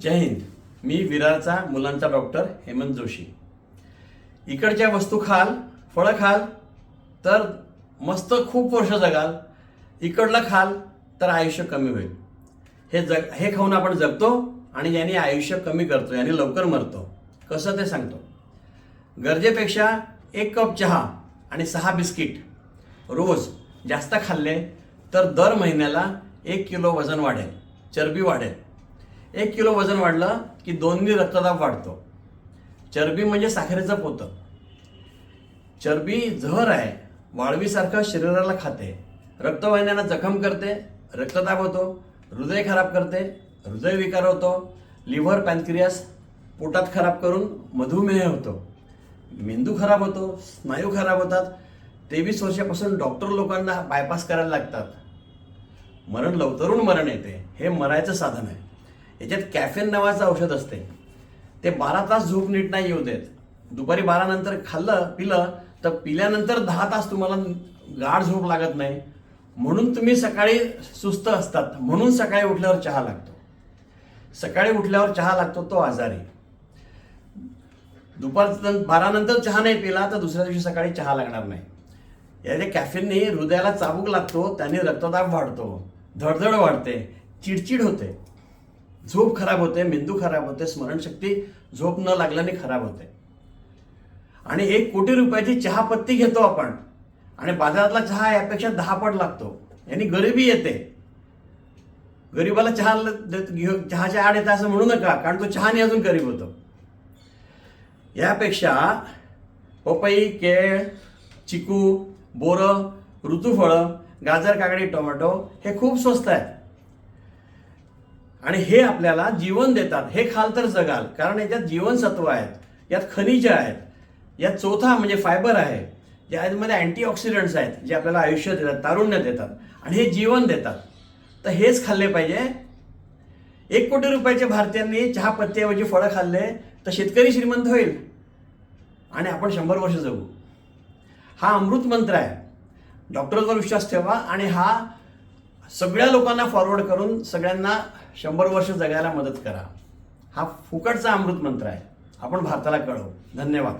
जय हिंद. मी विरारचा मुलांचा डॉक्टर हेमंत जोशी. इकडच्या वस्तू खाल फळं खाल तर मस्त खूप वर्ष जगाल. इकडलं खाल तर आयुष्य कमी होईल. हे जग हे खाऊन आपण जगतो आणि याने आयुष्य कमी करतो याने लवकर मरतो. कसं ते सांगतो. गरजेपेक्षा एक कप चहा आणि सहा बिस्किट रोज जास्त खाल्ले तर दर महिन्याला एक किलो वजन वाढेल चरबी वाढेल. एक किलो वजन वाढलं की दोन्ही रक्तदाब वाढतो. चरबी म्हणजे साखरेचं पोतं. चरबी जहर आहे वाळवीसारखं शरीराला खाते. रक्तवाहिन्यांना जखम करते रक्तदाब होतो हृदय खराब करते हृदयविकार होतो लिव्हर पॅनक्रियास पोटात खराब करून मधुमेह होतो. मेंदू खराब होतो स्नायू खराब होतात. तेवीस वर्षापासून डॉक्टर लोकांना बायपास करायला लागतात. मरण लव मरण येते हे मरायचं साधन आहे. याच्यात कॅफेन नावाचं औषध असते ते बारा तास झोप नीट नाही येऊ देत. दुपारी बारा नंतर खाल्लं पिलं तर पिल्यानंतर दहा तास तुम्हाला गाढ झोप लागत नाही. म्हणून तुम्ही सकाळी सुस्त असतात. म्हणून सकाळी उठल्यावर चहा लागतो. सकाळी उठल्यावर चहा लागतो तो आजारी. दुपार बारा नंतर चहा नाही पिला तर दुसऱ्या दिवशी सकाळी चहा लागणार नाही. याच्या कॅफेनने हृदयाला चाबूक लागतो त्याने रक्तदाब वाढतो. धडधड वाढते. चिडचिड होते. झोप खराब होते मेंदू खराब होते स्मरणशक्ती झोप न लागल्याने खराब होते. आणि एक कोटी रुपयाची चहापत्ती घेतो आपण आणि बाजारातला चहा यापेक्षा दहा पट लागतो. यांनी गरिबी येते. गरिबाला चहा चहाच्या आड येतं असं म्हणू नका कारण तो चहाने अजून गरीब होतो. यापेक्षा पपई केळ चिकू बोरं ऋतुफळं गाजर काकडी टोमॅटो हे खूप स्वस्त आहे आणि हे आपल्याला जीवन देतात. हे खाल तर जगाल. कारण याच्यात जीवनसत्व आहेत. यात खनिज आहेत. यात चौथा म्हणजे फायबर आहे. ज्यामध्ये अँटीऑक्सिडंट्स आहेत जे आपल्याला आयुष्य देतात तारुण्य देतात आणि हे जीवन देतात. तर हेच खाल्ले पाहिजे. एक कोटी रुपयाच्या भारतीयांनी चहा पत्त्याऐवजी फळं खाल्ले तर शेतकरी श्रीमंत होईल. आणि आपण शंभर वर्ष जगू. हा अमृत मंत्र आहे. डॉक्टरवर विश्वास ठेवा आणि हा सगळ्या लोकांना फॉरवर्ड करून सगळ्यांना शंभर वर्ष जगायला मदत करा. हा फुकटचा अमृत मंत्र आहे. आपण भारताला कळवू. धन्यवाद.